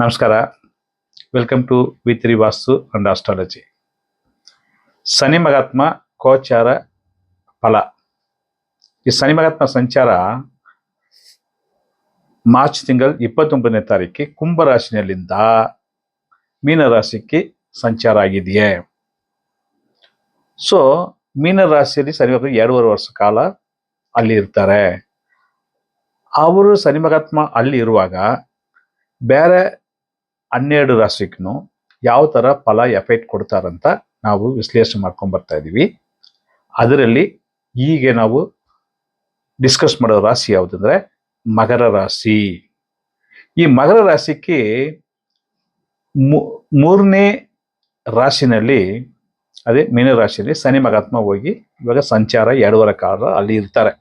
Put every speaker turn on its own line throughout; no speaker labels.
ನಮಸ್ಕಾರ. Welcome to V three Vastu and astrology Shani Mahatma ಕೋಚಾರ ಫಲ. ಈ ಶನಿ ಮಹಾತ್ಮ ಸಂಚಾರ ಮಾರ್ಚ್ ತಿಂಗಳ ಇಪ್ಪತ್ತೊಂಬತ್ತನೇ ತಾರೀಕಿಗೆ ಕುಂಭರಾಶಿನಲ್ಲಿಂದ ಮೀನರಾಶಿಗೆ ಸಂಚಾರ ಆಗಿದೆಯೇ? ಸೊ ಮೀನರಾಶಿಯಲ್ಲಿ ಶನಿ ಮಹಾತ್ಮ ಎರಡೂವರೆ ವರ್ಷ ಕಾಲ ಅಲ್ಲಿ ಇರ್ತಾರೆ. ಅವರು ಶನಿ ಮಹಾತ್ಮ ಅಲ್ಲಿ ಇರುವಾಗ ಬೇರೆ ಹನ್ನೆರಡು ರಾಶಿಗೂ ಯಾವ ಥರ ಫಲ ಎಫೆಕ್ಟ್ ಕೊಡ್ತಾರಂತ ನಾವು ವಿಶ್ಲೇಷಣೆ ಮಾಡ್ಕೊಂಡು ಬರ್ತಾ ಇದ್ದೀವಿ ಅದರಲ್ಲಿ ಈಗ ನಾವು ಡಿಸ್ಕಸ್ ಮಾಡೋ ರಾಶಿ ಯಾವುದಂದ್ರೆ ಮಕರ ರಾಶಿ. ಈ ಮಕರ ರಾಶಿಗೆ ಮೂರನೇ ರಾಶಿನಲ್ಲಿ, ಅದೇ ಮೀನ ರಾಶಿಯಲ್ಲಿ ಶನಿ ಮಗಾತ್ಮ ಹೋಗಿ ಇವಾಗ ಸಂಚಾರ ಎರಡೂವರೆ ಕಾಲ ಅಲ್ಲಿ ಇರ್ತಾರೆ.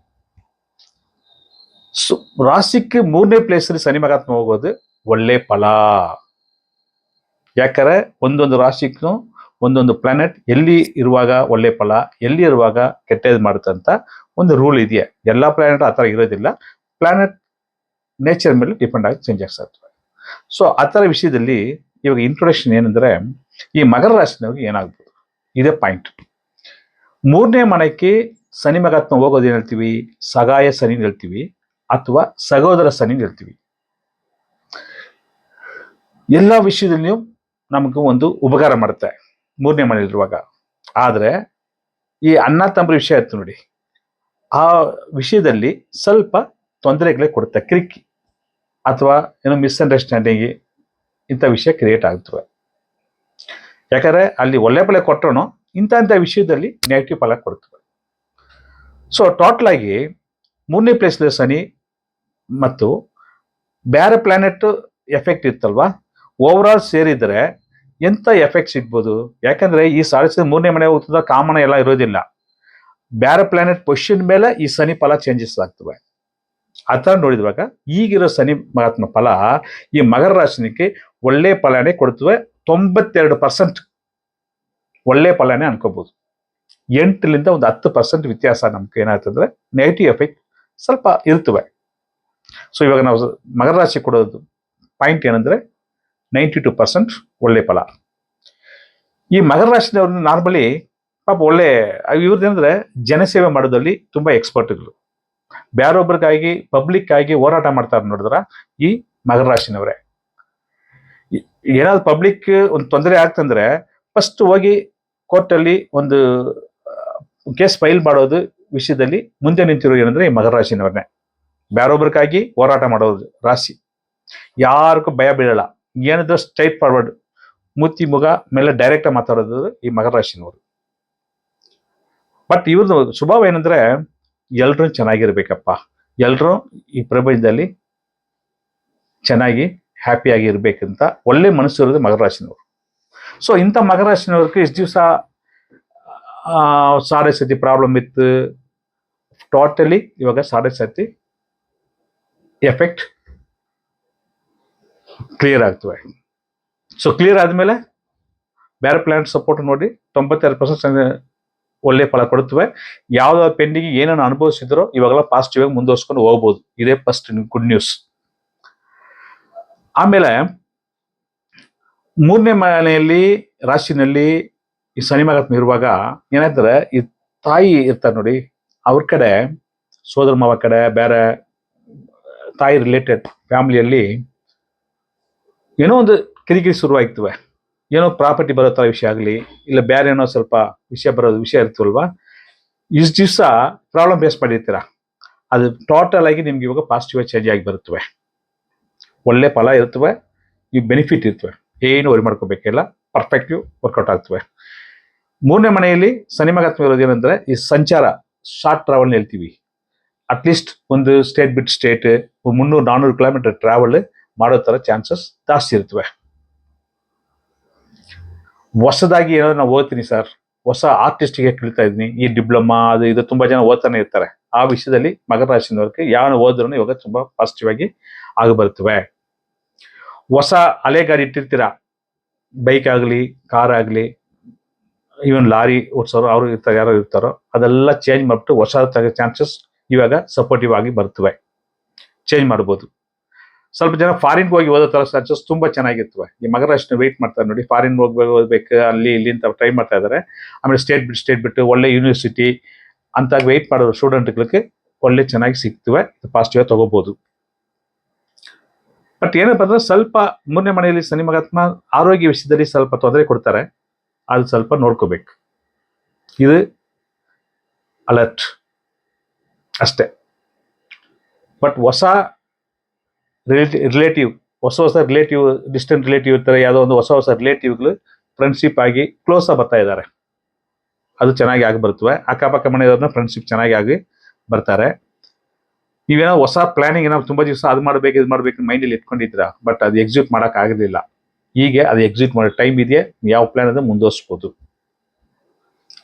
ಸೊ, ರಾಶಿಗೆ ಮೂರನೇ ಪ್ಲೇಸಲ್ಲಿ ಶನಿ ಮಗಾತ್ಮ ಹೋಗೋದು ಒಳ್ಳೆ ಫಲ. ಯಾಕಂದ್ರೆ ಒಂದೊಂದು ರಾಶಿಗೂ ಒಂದೊಂದು ಪ್ಲಾನೆಟ್ ಎಲ್ಲಿ ಇರುವಾಗ ಒಳ್ಳೆ ಫಲ, ಎಲ್ಲಿ ಇರುವಾಗ ಕೆಟ್ಟದ್ದು ಮಾಡುತ್ತೆ ಅಂತ ಒಂದು ರೂಲ್ ಇದೆಯಾ. ಎಲ್ಲ ಪ್ಲಾನೆಟ್ ಆ ಥರ ಇರೋದಿಲ್ಲ. ಪ್ಲಾನೆಟ್ ನೇಚರ್ ಮೇಲೆ ಡಿಪೆಂಡ್ ಆಗಿ ಚೇಂಜ್ ಆಗ್ತದೆ ಸೊ ಆ ಥರ ವಿಷಯದಲ್ಲಿ ಇವಾಗ ಇಂಟ್ರೊಡಕ್ಷನ್ ಏನಂದ್ರೆ ಈ ಮಗರ ರಾಶಿನವ್ರಿಗೆ ಏನಾಗ್ಬೋದು? ಇದೇ ಪಾಯಿಂಟ್ ಮೂರನೇ ಮನೆಗೆ ಶನಿ ಮಗಾತ್ಮ ಹೋಗೋದು ಹೇಳ್ತೀವಿ? ಸಗಾಯ ಸನಿ ಹೇಳ್ತೀವಿ? ಅಥವಾ ಸಹೋದರ ಸನಿ ಹೇಳ್ತೀವಿ? ಎಲ್ಲ ವಿಷಯದಲ್ಲಿಯೂ ನಮಗೂ ಒಂದು ಉಪಕಾರ ಮಾಡುತ್ತೆ ಮೂರನೇ ಮನೆಯಲ್ಲಿರುವಾಗ ಆದರೆ ಈ ಅಣ್ಣ ತಮ್ಮರ ವಿಷಯ ಇತ್ತು ನೋಡಿ. ಆ ವಿಷಯದಲ್ಲಿ ಸ್ವಲ್ಪ ತೊಂದರೆಗಳೇ ಕೊಡುತ್ತೆ, ಕ್ರಿಕಿ ಅಥವಾ ಏನೋ ಮಿಸ್ಅಂಡರ್ಸ್ಟ್ಯಾಂಡಿಂಗ್ ಇಂಥ ವಿಷಯ ಕ್ರಿಯೇಟ್ ಆಗ್ತವೆ. ಯಾಕಂದ್ರೆ ಅಲ್ಲಿ ಒಳ್ಳೆ ಬಳೆ ಕೊಟ್ಟರು ಇಂಥ ಇಂಥ ವಿಷಯದಲ್ಲಿ ನೆಗೆಟಿವ್ ಫಲ ಕೊಡ್ತವೆ. ಸೊ ಟೋಟಲ್ ಆಗಿ ಮೂರನೇ ಪ್ಲೇಸ್ ಸನಿ ಮತ್ತು ಬೇರೆ ಪ್ಲಾನೆಟ್ ಎಫೆಕ್ಟ್ ಇತ್ತಲ್ವಾ? ಓವರ್ ಆಲ್ ಸೇರಿದ್ರೆ ಎಂತ ಎಫೆಕ್ಟ್ ಸಿಗ್ಬೋದು? ಯಾಕಂದ್ರೆ ಈ ಸಾರಿಸಿದ ಮೂರನೇ ಮನೆ ಹೋಗ್ತದ ಕಾಮನ ಎಲ್ಲ ಇರೋದಿಲ್ಲ. ಬೇರೆ ಪ್ಲಾನೆಟ್ ಪೊಸಿಷನ್ ಮೇಲೆ ಈ ಶನಿ ಫಲ ಚೇಂಜಸ್ ಆಗ್ತವೆ. ಆ ಥರ ನೋಡಿದ್ವಾಗ ಈಗಿರೋ ಶನಿ ಮಹಾತ್ಮ ಫಲ ಈ ಮಗರ ರಾಶಿನಿಗೆ ಒಳ್ಳೆ ಫಲನೇ ಕೊಡ್ತವೆ. ತೊಂಬತ್ತೆರಡು ಪರ್ಸೆಂಟ್ ಒಳ್ಳೆ ಫಲನೇ ಅನ್ಕೋಬಹುದು ಎಂಟರಿಂದ ಒಂದು ಹತ್ತು ಪರ್ಸೆಂಟ್ ವ್ಯತ್ಯಾಸ ನಮ್ಗೆ ಏನಾಗ್ತಂದ್ರೆ ನೆಗೆಟಿವ್ ಎಫೆಕ್ಟ್ ಸ್ವಲ್ಪ ಇರ್ತವೆ. ಸೊ ಇವಾಗ ನಾವು ಮಗರ ರಾಶಿ ಕೊಡೋದು ಪಾಯಿಂಟ್ ಏನಂದ್ರೆ ನೈಂಟಿ ಟು ಪರ್ಸೆಂಟ್ ಒಳ್ಳೆ ಫಲ. ಈ ಮಕರ ರಾಶಿನವ್ರನ್ನ ನಾರ್ಮಲಿ ಪಾಪ ಒಳ್ಳೆ ಇವ್ರದ್ದೇನಂದ್ರೆ ಜನಸೇವೆ ಮಾಡೋದ್ರಲ್ಲಿ ತುಂಬಾ ಎಕ್ಸ್ಪರ್ಟ್ಗಳು ಪಬ್ಲಿಕ್ ಆಗಿ ಹೋರಾಟ ಮಾಡ್ತಾರೆ ನೋಡಿದ್ರ? ಈ ಮಕರ ರಾಶಿನವರೇ. ಏನಾದ್ರು ಪಬ್ಲಿಕ್ ಒಂದು ತೊಂದರೆ ಆಗ್ತಂದ್ರೆ ಫಸ್ಟ್ ಹೋಗಿ ಕೋರ್ಟಲ್ಲಿ ಒಂದು ಕೇಸ್ ಫೈಲ್ ಮಾಡೋದು ವಿಷಯದಲ್ಲಿ ಮುಂದೆ ನಿಂತಿರೋ ಏನಂದ್ರೆ ಈ ಮಕರ ರಾಶಿನವ್ರನ್ನೇ. ಬೇರೊಬ್ಬರಿಗಾಗಿ ಹೋರಾಟ ಮಾಡೋದು ರಾಶಿ. ಯಾರಿಗೂ ಭಯ ಬೀಳಲ್ಲ. ಏನಿದ್ರು ಸ್ಟ್ರೈಟ್ ಫಾರ್ವರ್ಡ್ ಮೂತಿ ಮುಗ ಮೇಲೆ ಡೈರೆಕ್ಟಾಗಿ ಮಾತಾಡೋದು ಈ ಮಕರ ರಾಶಿನವರು. ಬಟ್ ಇವ್ರದ್ದು ಸ್ವಭಾವ ಏನಂದ್ರೆ ಎಲ್ರೂ ಚೆನ್ನಾಗಿರ್ಬೇಕಪ್ಪ. ಎಲ್ಲರೂ ಈ ಪ್ರಪಂಚದಲ್ಲಿ ಚೆನ್ನಾಗಿ ಹ್ಯಾಪಿಯಾಗಿ ಇರಬೇಕಂತ ಒಳ್ಳೆ ಮನಸ್ಸು ಇರೋದು ಮಕರ ರಾಶಿನವರು. ಸೊ ಇಂಥ ಮಕರ ರಾಶಿನವ್ರಿಗೆ ಇಷ್ಟು ದಿವಸ ಸಾರೆ ಸತಿ ಪ್ರಾಬ್ಲಮ್ ಇತ್ತು. ಟೋಟಲಿ ಇವಾಗ ಸಾಡೆ ಸತಿ ಎಫೆಕ್ಟ್ ಕ್ಲಿಯರ್ ಆಗ್ತವೆ. ಸೊ ಕ್ಲಿಯರ್ ಆದಮೇಲೆ ಬೇರೆ ಪ್ಲಾನೆಟ್ ಸಪೋರ್ಟ್ ನೋಡಿ ತೊಂಬತ್ತೆರಡು ಪರ್ಸೆಂಟ್ ಒಳ್ಳೆ ಫಲ ಕೊಡುತ್ತವೆ. ಯಾವ್ದಾವ ಪೆಂಡಿಗೆ ಏನನ್ನು ಅನುಭವಿಸಿದ್ರೋ ಇವಾಗೆಲ್ಲ ಪಾಸಿಟಿವ್ ಆಗಿ ಮುಂದುವರ್ಸ್ಕೊಂಡು ಹೋಗ್ಬೋದು. ಇದೇ ಫಸ್ಟ್ ಗುಡ್ ನ್ಯೂಸ್ ಆಮೇಲೆ ಮೂರನೇ ಮನೆಯಲ್ಲಿ, ರಾಶಿನಲ್ಲಿ ಈ ಶನಿ ಇರುವಾಗ ಏನಾಯ್ತಾರೆ ಈ ತಾಯಿ ಇರ್ತಾರೆ ನೋಡಿ, ಅವ್ರ ಕಡೆ, ಸೋದರ ಮಾವ ಕಡೆ, ಬೇರೆ ತಾಯಿ ರಿಲೇಟೆಡ್ ಫ್ಯಾಮಿಲಿಯಲ್ಲಿ ಏನೋ ಒಂದು ಕಿರಿಕಿರಿ ಶುರುವಾಗ್ತವೆ ಏನೋ ಪ್ರಾಪರ್ಟಿ ಬರೋ ಥರ ವಿಷಯ ಆಗಲಿ, ಇಲ್ಲ ಬೇರೆ ಏನೋ ಸ್ವಲ್ಪ ವಿಷಯ ಬರೋದು ವಿಷಯ ಇರ್ತವಲ್ವಾ? ಇಷ್ಟು ದಿವಸ ಪ್ರಾಬ್ಲಮ್ ಫೇಸ್ ಮಾಡಿರ್ತೀರಾ? ಅದು ಟೋಟಲ್ ಆಗಿ ನಿಮ್ಗೆ ಇವಾಗ ಪಾಸಿಟಿವ್ ಚೇಂಜ್ ಆಗಿ ಬರುತ್ತವೆ ಒಳ್ಳೆ ಫಲ ಇರ್ತವೆ ಈ ಬೆನಿಫಿಟ್ ಇರ್ತವೆ. ಏನು ವರಿ ಮಾಡ್ಕೋಬೇಕಿಲ್ಲ ಪರ್ಫೆಕ್ಟಿವ್ ವರ್ಕೌಟ್ ಆಗ್ತವೆ. ಮೂರನೇ ಮನೆಯಲ್ಲಿ ಶನಿ ಇರೋದು ಏನಂದ್ರೆ, ಈ ಸಂಚಾರ ಶಾರ್ಟ್ ಟ್ರಾವೆಲ್ ಹೇಳ್ತೀವಿ. ಅಟ್ಲೀಸ್ಟ್ ಒಂದು ಸ್ಟೇಟ್ ಬಿಟ್ ಸ್ಟೇಟ್ ಮುನ್ನೂರು ನಾನ್ನೂರು ಕಿಲೋಮೀಟರ್ ಟ್ರಾವೆಲ್ ಮಾಡೋ ಥರ ಚಾನ್ಸಸ್ ಜಾಸ್ತಿ ಇರ್ತವೆ. ಹೊಸದಾಗಿ ಏನಾದ್ರು ನಾವು ಓದ್ತೀನಿ ಸರ್ ಹೊಸ ಆರ್ಟಿಸ್ಟ್ಗೆ ಕೇಳ್ತಾ ಇದ್ದೀನಿ. ಈ ಡಿಪ್ಲೊಮಾ ಅದು ಇದು ತುಂಬಾ ಜನ ಓದ್ತಾನೆ ಇರ್ತಾರೆ. ಆ ವಿಷಯದಲ್ಲಿ ಮಕರ ರಾಶಿನವ್ರಿಗೆ ಯಾವ ಓದಿದ್ರು ಇವಾಗ ತುಂಬಾ ಪಾಸಿಟಿವ್ ಆಗಿ ಆಗಿ ಬರ್ತವೆ ಹೊಸ ಹಳೆ ಗಾಡಿ ಇಟ್ಟಿರ್ತೀರ? ಬೈಕ್ ಆಗಲಿ ಕಾರ್ ಆಗಲಿ ಈವನ್ ಲಾರಿ ಓಡಿಸೋರು ಅವರು ಇರ್ತಾರೆ, ಯಾರೋ ಇರ್ತಾರೋ, ಅದೆಲ್ಲ ಚೇಂಜ್ ಮಾಡ್ಬಿಟ್ಟು ಹೊಸ ಚಾನ್ಸಸ್ ಇವಾಗ ಸಪೋರ್ಟಿವ್ ಆಗಿ ಬರ್ತವೆ ಚೇಂಜ್ ಮಾಡ್ಬೋದು. ಸ್ವಲ್ಪ ಜನ ಫಾರಿನ್ಗೆ ಹೋಗಿ ಓದೋ ತರ ಸರ್ಚಸ್ ತುಂಬಾ ಚೆನ್ನಾಗಿತ್ತು. ಈ ಮಗರ ಅಷ್ಟು ವೆಯ್ಟ್ ಮಾಡ್ತಾರೆ ನೋಡಿ ಫಾರಿನ್ ಹೋಗ್ಬೇಕು ಓದಬೇಕು, ಅಲ್ಲಿ, ಇಲ್ಲಿ ಅಂತ ಟ್ರೈ ಮಾಡ್ತಾ ಇದ್ದಾರೆ ಆಮೇಲೆ ಸ್ಟೇಟ್ ಬಿಟ್ಟು ಸ್ಟೇಟ್ ಬಿಟ್ಟು ಒಳ್ಳೆ ಯೂನಿವರ್ಸಿಟಿ ಅಂತ ವೆಯ್ಟ್ ಮಾಡೋ ಸ್ಟೂಡೆಂಟ್ಗಳಿಗೆ ಒಳ್ಳೆ ಚೆನ್ನಾಗಿ ಸಿಗ್ತವೆ. ಪಾಸಿಟಿವ್ ತಗೋಬಹುದು ಬಟ್ ಏನಪ್ಪ ಅಂದ್ರೆ ಸ್ವಲ್ಪ ಮೂರನೇ ಮನೆಯಲ್ಲಿ ಶನಿ ಮಗಾತ್ಮ ಆರೋಗ್ಯ ವಿಷಯದಲ್ಲಿ ಸ್ವಲ್ಪ ತೊಂದರೆ ಕೊಡ್ತಾರೆ. ಅದು ಸ್ವಲ್ಪ ನೋಡ್ಕೋಬೇಕು. ಇದು ಅಲರ್ಟ್ ಅಷ್ಟೇ. ಬಟ್ ಹೊಸ ರಿಲೇಟಿವ್ ಹೊಸ ಹೊಸ ರಿಲೇಟಿವ್ ಡಿಸ್ಟೆಂಟ್ ರಿಲೇಟಿವ್ ಇರ್ತಾರೆ ಯಾವುದೋ ಒಂದು ಹೊಸ ಹೊಸ ರಿಲೇಟಿವ್ಗಳು ಫ್ರೆಂಡ್ಶಿಪ್ ಆಗಿ ಕ್ಲೋಸ್ ಆಗಿ ಬರ್ತಾ ಇದ್ದಾರೆ ಅದು ಚೆನ್ನಾಗಿ ಆಗಿ ಬರ್ತವೆ. ಅಕ್ಕಪಕ್ಕ ಮನೆಯವ್ರನ್ನ ಫ್ರೆಂಡ್ಶಿಪ್ ಚೆನ್ನಾಗಿ ಆಗಿ ಬರ್ತಾರೆ. ನೀವೇನೋ ಹೊಸ ಪ್ಲಾನಿಂಗ್ ಏನೋ ತುಂಬಾ ದಿವಸ ಅದು ಮಾಡ್ಬೇಕು, ಇದು ಮಾಡ್ಬೇಕು ಮೈಂಡಲ್ಲಿ ಇಟ್ಕೊಂಡಿದ್ದೀರಾ? ಬಟ್ ಅದು ಎಕ್ಸಿಕ್ಯೂಟ್ ಮಾಡಕ್ ಆಗಲಿಲ್ಲ ಹೀಗೆ ಅದು ಎಕ್ಸಿಕ್ಯೂಟ್ ಮಾಡೋ ಟೈಮ್ ಇದೆಯಾ ಯಾವ ಪ್ಲಾನ್ ಅದು ಮುಂದುವರಿಸ್ಬೋದು.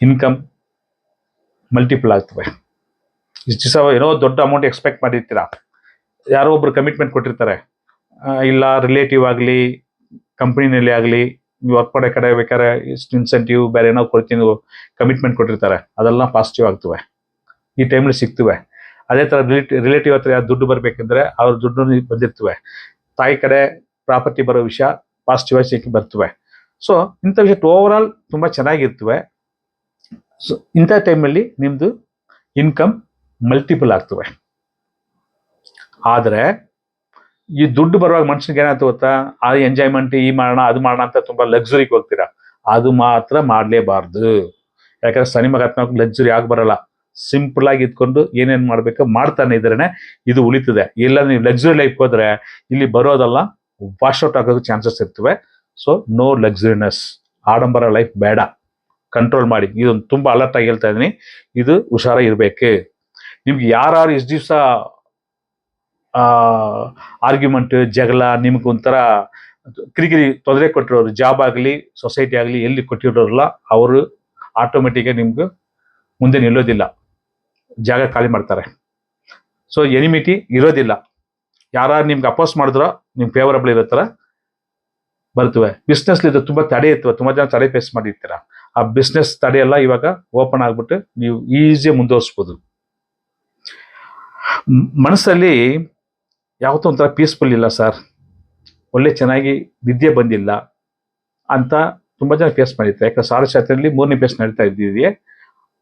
ಇನ್ಕಮ್ ಮಲ್ಟಿಪಲ್ ಆಗ್ತವೆ. ಇಷ್ಟು ದಿವಸ ಏನೋ ದೊಡ್ಡ ಅಮೌಂಟ್ ಎಕ್ಸ್ಪೆಕ್ಟ್ ಮಾಡಿರ್ತೀರಾ? ಯಾರೋ ಒಬ್ರು ಕಮಿಟ್ಮೆಂಟ್ ಕೊಟ್ಟಿರ್ತಾರೆ. ಇಲ್ಲ ರಿಲೇಟಿವ್ ಆಗಲಿ ಕಂಪ್ನಿನಲ್ಲಿ ಆಗಲಿ ವರ್ಕ್ ಮಾಡೋ ಕಡೆ ಬೇಕಾದ್ರೆ ಇಷ್ಟು ಇನ್ಸೆಂಟಿವ್ ಬೇರೆ ಏನೋ ಕೊಡ್ತೀನಿ ಕಮಿಟ್ಮೆಂಟ್ ಕೊಟ್ಟಿರ್ತಾರೆ. ಅದೆಲ್ಲ ಪಾಸಿಟಿವ್ ಆಗ್ತವೆ. ಈ ಟೈಮಲ್ಲಿ ಸಿಗ್ತವೆ. ಅದೇ ಥರ ರಿಲೇಟಿವ್ ರಿಲೇಟಿವ್ ಹತ್ರ ಯಾರು ದುಡ್ಡು ಬರಬೇಕಂದ್ರೆ ಅವ್ರ ದುಡ್ಡು ಬಂದಿರ್ತವೆ. ತಾಯಿ ಕಡೆ ಪ್ರಾಪರ್ಟಿ ಬರೋ ವಿಷಯ ಪಾಸಿಟಿವ್ ಆಗಿ ಸಿಕ್ಕಿ ಬರ್ತವೆ. ಸೊ ಇಂಥ ವಿಷಯ ಓವರ್ ಆಲ್ ತುಂಬ ಚೆನ್ನಾಗಿರ್ತವೆ. ಸೊ ಇಂಥ ಟೈಮಲ್ಲಿ ನಿಮ್ಮದು ಇನ್ಕಮ್ ಮಲ್ಟಿಪಲ್ ಆಗ್ತವೆ. ಆದರೆ ಈ ದುಡ್ಡು ಬರುವಾಗ ಮನುಷ್ಯನಿಗೆ ಏನಾಯ್ತು ಗೊತ್ತಾ? ಆ ಎಂಜಾಯ್ಮೆಂಟ್ ಈ ಮಾಡೋಣ, ಅದು ಮಾಡೋಣ ಅಂತ ತುಂಬಾ ಲಕ್ಸುರಿಗೆ ಹೋಗ್ತೀರಾ? ಅದು ಮಾತ್ರ ಮಾಡಲೇಬಾರ್ದು. ಯಾಕಂದ್ರೆ ಸನಿಮಗಾತ್ಮಕ ಮಗಾತ್ಮ ಲಕ್ಸುರಿ ಆಗಿ ಬರಲ್ಲ. ಸಿಂಪಲ್ ಆಗಿ ಇದ್ಕೊಂಡು ಏನೇನ್ ಮಾಡಬೇಕು ಮಾಡ್ತಾನೆ ಇದ್ರೇನೆ ಇದು ಉಳಿತದೆ. ಇಲ್ಲ ನೀವು ಲಕ್ಸುರಿ ಲೈಫ್ ಹೋದ್ರೆ ಇಲ್ಲಿ ಬರೋದಲ್ಲ ವಾಶ್ ಔಟ್ ಆಗೋಕೆ ಚಾನ್ಸಸ್ ಇರ್ತವೆ. ಸೊ ನೋ ಲಕ್ಸುರಿನೆಸ್ ಆಡಂಬರ ಲೈಫ್ ಬೇಡ. ಕಂಟ್ರೋಲ್ ಮಾಡಿ. ಇದೊಂದು ತುಂಬಾ ಅಲರ್ಟ್ ಆಗಿ ಹೇಳ್ತಾ ಇದ್ದೀನಿ. ಇದು ಹುಷಾರಾಗಿರ್ಬೇಕು ನಿಮ್ಗೆ ಯಾರು ಇಷ್ಟು ದಿವಸ ಆರ್ಗ್ಯುಮೆಂಟ್ ಜಗಳ, ನಿಮ್ಗೆ ಒಂಥರ ಕಿರಿಕಿರಿ ತೊಂದರೆ ಕೊಟ್ಟಿರೋರು ಜಾಬ್ ಆಗಲಿ ಸೊಸೈಟಿ ಆಗಲಿ ಎಲ್ಲಿ ಕೊಟ್ಟಿರೋರಲ್ಲ, ಅವರು ಆಟೋಮೆಟಿಕ್ ನಿಮ್ಗೆ ಮುಂದೆ ನಿಲ್ಲೋದಿಲ್ಲ. ಜಾಗ ಖಾಲಿ ಮಾಡ್ತಾರೆ. ಸೊ ಎನಿಮಿಟಿ ಇರೋದಿಲ್ಲ. ಯಾರು ನಿಮ್ಗೆ ಅಪೋಸ್ ಮಾಡಿದ್ರೋ ನಿಮ್ಗೆ ಫೇವರಬಲ್ ಇರೋ ಥರ ಬರ್ತವೆ. ಬಿಸ್ನೆಸ್ ಇದು ತುಂಬಾ ತಡೆ ಇರ್ತವೆ, ತುಂಬಾ ಜನ ತಡೆ ಫೇಸ್ ಮಾಡಿರ್ತೀರ. ಆ ಬಿಸ್ನೆಸ್ ತಡೆ ಎಲ್ಲ ಇವಾಗ ಓಪನ್ ಆಗ್ಬಿಟ್ಟು ನೀವು ಈಸಿಯಾಗಿ ಮುಂದುವರಿಸ್ಬೋದು. ಮನಸ್ಸಲ್ಲಿ ಯಾವತ್ತೂ ಒಂಥರ ಪೀಸ್ಫುಲ್ ಇಲ್ಲ ಸರ್ ಒಳ್ಳೆ ಚೆನ್ನಾಗಿ ನಿದ್ದೆ ಬಂದಿಲ್ಲ ಅಂತ ತುಂಬ ಜನ ಫೇಸ್ ಮಾಡಿರ್ತಾರೆ ಯಾಕಂದ್ರೆ ಸಾರಶಾಸ್ತ್ರದಲ್ಲಿ ಮೂರನೇ ಫೇಸ್ ನಡೀತಾ ಇದ್ದಿದೆಯೇ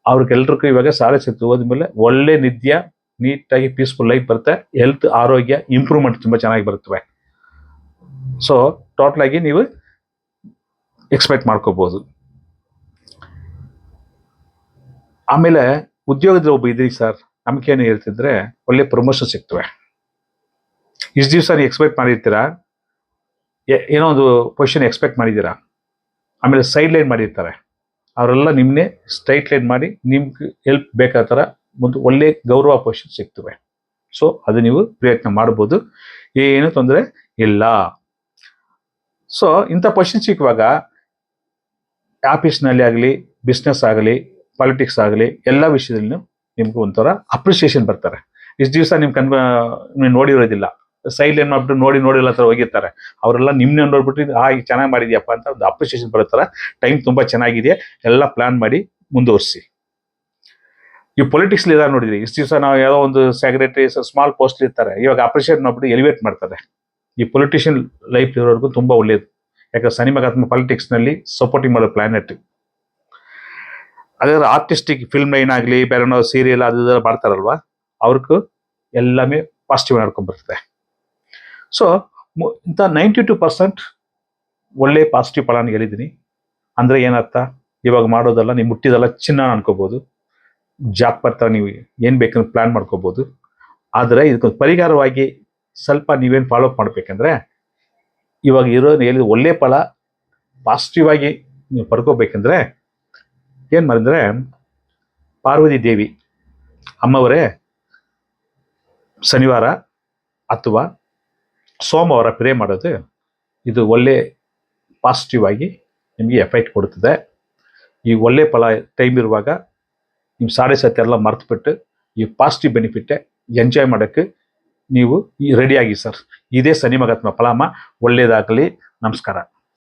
ಅವ್ರಿಗೆಲ್ರಿಗೂ ಇವಾಗ ಸಾರಶಾಸ್ತ್ರ ಹೋದ್ಮೇಲೆ ಒಳ್ಳೆ ನಿದ್ಯ ನೀಟಾಗಿ ಪೀಸ್ಫುಲ್ ಲೈಫ್ ಬರುತ್ತೆ. ಹೆಲ್ತ್ ಆರೋಗ್ಯ ಇಂಪ್ರೂವ್ಮೆಂಟ್ ತುಂಬ ಚೆನ್ನಾಗಿ ಬರುತ್ತವೆ. ಸೊ ಟೋಟಲ್ ಆಗಿ ನೀವು ಎಕ್ಸ್ಪೆಕ್ಟ್ ಮಾಡ್ಕೋಬಹುದು ಆಮೇಲೆ ಉದ್ಯೋಗದಲ್ಲಿ ಒಬ್ಬ ಇದ್ರಿ ಸರ್ ನಮ್ಗೇನು ಹೇಳ್ತಿದ್ರೆ, ಒಳ್ಳೆ ಪ್ರಮೋಷನ್ ಸಿಗ್ತವೆ. ಇಷ್ಟು ದಿವಸ ನೀವು ಎಕ್ಸ್ಪೆಕ್ಟ್ ಮಾಡಿರ್ತೀರಾ? ಏನೋ ಒಂದು ಪೊಸಿಷನ್ ಎಕ್ಸ್ಪೆಕ್ಟ್ ಮಾಡಿದ್ದೀರಾ? ಆಮೇಲೆ ಸೈಡ್ ಲೈನ್ ಮಾಡಿರ್ತಾರೆ. ಅವರೆಲ್ಲ ನಿಮ್ಮನ್ನೇ ಸ್ಟ್ರೈಟ್ ಲೈನ್ ಮಾಡಿ ನಿಮ್ಗೆ ಹೆಲ್ಪ್ ಬೇಕಾದ ಥರ ಒಂದು ಒಳ್ಳೆ ಗೌರವ ಪೊಸಿಷನ್ ಸಿಗ್ತವೆ. ಸೊ ಅದು ನೀವು ಪ್ರಯತ್ನ ಮಾಡ್ಬೋದು. ಏನು ತೊಂದರೆ ಇಲ್ಲ. ಸೊ ಇಂಥ ಪೊಸಿಷನ್ ಸಿಕ್ಕುವಾಗ ಆಫೀಸ್ನಲ್ಲಿ ಆಗಲಿ ಬಿಸ್ನೆಸ್ ಆಗಲಿ ಪಾಲಿಟಿಕ್ಸ್ ಆಗಲಿ ಎಲ್ಲ ವಿಷಯದಲ್ಲೂ ನಿಮ್ಗೆ ಒಂಥರ ಅಪ್ರಿಸಿಯೇಷನ್ ಬರ್ತಾರೆ. ಇಷ್ಟು ದಿವಸ ನಿಮ್ಮ ಕನ್ ನೀವು ನೋಡಿರೋದಿಲ್ಲ. ಸೈಡ್ ಏನ್ ಮಾಡ್ಬಿಟ್ಟು ನೋಡಿ ನೋಡಿಲ್ಲ ಹತ್ರ ಹೋಗಿರ್ತಾರೆ. ಅವರೆಲ್ಲ ನಿಮ್ನೆ ನೋಡ್ಬಿಟ್ಟು ಆ ಚೆನ್ನಾಗಿ ಮಾಡಿದ್ಯಪ್ಪ ಅಂತ ಒಂದು ಅಪ್ರಿಸಿಯೇಷನ್ ಬರುತ್ತಾರೆ ಟೈಮ್ ತುಂಬಾ ಚೆನ್ನಾಗಿದೆ. ಎಲ್ಲ ಪ್ಲಾನ್ ಮಾಡಿ ಮುಂದುವರಿಸಿ. ಈ ಪೊಲಿಟಿಕ್ಸ್ ಇದಾರೆ ನೋಡಿದ್ರಿ. ಇಷ್ಟು ದಿವಸ ನಾವು ಯಾವುದೋ ಒಂದು ಸೆಕ್ರೆಟರಿ ಸ್ಮಾಲ್ ಪೋಸ್ಟ್ ಇರ್ತಾರೆ. ಇವಾಗ ಅಪ್ರಿಷಿಯೇಟ್ ಮಾಡ್ಬಿಟ್ಟು ಎಲಿವೇಟ್ ಮಾಡ್ತಾರೆ. ಈ ಪೊಲಿಟಿಷಿಯನ್ ಲೈಫ್ ಇರೋರ್ಗು ತುಂಬಾ ಒಳ್ಳೇದು. ಯಾಕಂದ್ರೆ ಶನಿ ಮಗಾತ್ಮ ಪಾಲಿಟಿಕ್ಸ್ನಲ್ಲಿ ಸಪೋರ್ಟಿಂಗ್ ಮಾಡೋ ಪ್ಲಾನೆಟ್ ಅದೇ ಆರ್ಟಿಸ್ಟಿಕ್ ಫಿಲ್ಮ್ ಲೈನ್ ಆಗಲಿ, ಬೇರೆ ಸೀರಿಯಲ್ ಅದು ಮಾಡ್ತಾರಲ್ವಾ? ಅವ್ರಿಗೂ ಎಲ್ಲಾமே ಪಾಸಿಟಿವ್ ನಡ್ಕೊಂಡ್ ಬರ್ತದೆ ಸೊ ಇಂಥ ನೈಂಟಿ ಟು ಪರ್ಸೆಂಟ್ ಒಳ್ಳೆ ಪಾಸಿಟಿವ್ ಫಲಾನ ಹೇಳಿದ್ದೀನಿ. ಅಂದರೆ ಏನರ್ಥ? ಇವಾಗ ಮಾಡೋದಲ್ಲ ನೀವು ಮುಟ್ಟಿದಲ್ಲ ಚಿನ್ನ ಅನ್ಕೋಬೋದು. ಜಾಕ್ ಬರ್ತಾ ನೀವು ಏನು ಬೇಕಂದ್ರೆ ಪ್ಲ್ಯಾನ್ ಮಾಡ್ಕೋಬೋದು. ಆದರೆ ಇದಕ್ಕೊಂದು ಪರಿಹಾರವಾಗಿ ಸ್ವಲ್ಪ ನೀವೇನು ಫಾಲೋ ಅಪ್ ಮಾಡಬೇಕಂದ್ರೆ, ಇವಾಗ ಇರೋ ಹೇಳಿದ ಒಳ್ಳೆ ಫಲ ಪಾಸಿಟಿವ್ ಆಗಿ ನೀವು ಪಡ್ಕೋಬೇಕಂದ್ರೆ, ಏನು ಮಾಡಿದ್ರೆ, ಪಾರ್ವತಿ ದೇವಿ ಅಮ್ಮವರೇ ಶನಿವಾರ ಅಥವಾ ಸೋಮವಾರ ಪ್ರೇ ಮಾಡೋದು ಇದು ಒಳ್ಳೆ ಪಾಸಿಟಿವ್ ಆಗಿ ನಿಮಗೆ ಎಫೆಕ್ಟ್ ಕೊಡುತ್ತದೆ ಈ ಒಳ್ಳೆ ಫಲ ಟೈಮ್ ಇರುವಾಗ ನಿಮ್ಮ ಸಾಡೆ ಸತ್ಯ ಎಲ್ಲ ಮರೆತುಬಿಟ್ಟು ಈ ಪಾಸಿಟಿವ್ ಬೆನಿಫಿಟ್ಟೆ ಎಂಜಾಯ್ ಮಾಡೋಕ್ಕೆ ನೀವು ರೆಡಿಯಾಗಿ ಸರ್ ಇದೇ ಸನಿಮಗತ್ಮ ಮಗಾತ್ಮ ಫಲಾಮ. ಒಳ್ಳೆಯದಾಗಲಿ ನಮಸ್ಕಾರ.